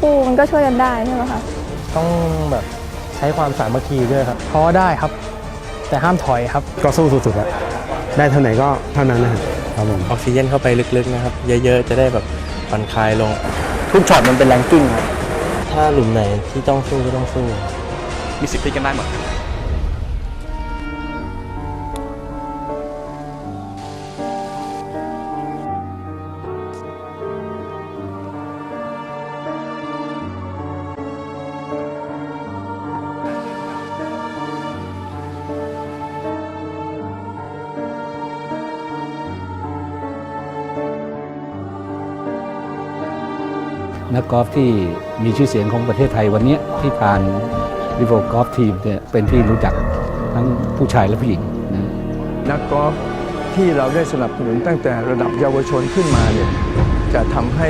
คู่มันก็ช่วยกันได้ใช่ไหมคะต้องแบบใช้ความสามัคคีด้วยครับท้อได้ครับ แต่ห้ามถอยครับ ก็สู้สุดๆอะได้เท่าไหนก็เท่านั้นนะครับครับผมออกซิเจนเข้าไปลึกๆนะครับ เยอะๆ จะได้แบบผ่อนคลายลง ทุกช็อตมันเป็นแรงกิ้งครับถ้าหลุมไหนที่ต้องสู้ก็ต้องสู้ มีสิทธิ์พลิกกันได้หมด นักกอล์ฟที่มีชื่อเสียงของประเทศไทยวันนี้ที่ผ่านริโวกอล์ฟทีมเนี่ยเป็นที่รู้จักทั้งผู้ชายและผู้หญิงนะนักกอล์ฟที่เราได้สนับสนุนตั้งแต่ระดับเยาวชนขึ้นมาเนี่ยจะทำให้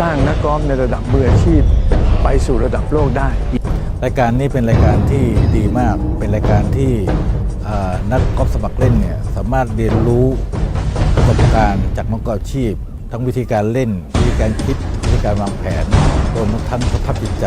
สร้างนักกอล์ฟในระดับมืออาชีพไปสู่ระดับโลกได้ รายการนี้เป็นรายการที่ดีมาก เป็นรายการที่เอ่อนักกอล์ฟสมัครเล่นเนี่ยสามารถเรียนรู้ประสบการณ์จากนักกอล์ฟอาชีพ ทั้งวิธีการเล่นวิธีการคิด ในการวางแผนรวมทั้งสภาพจิตใจ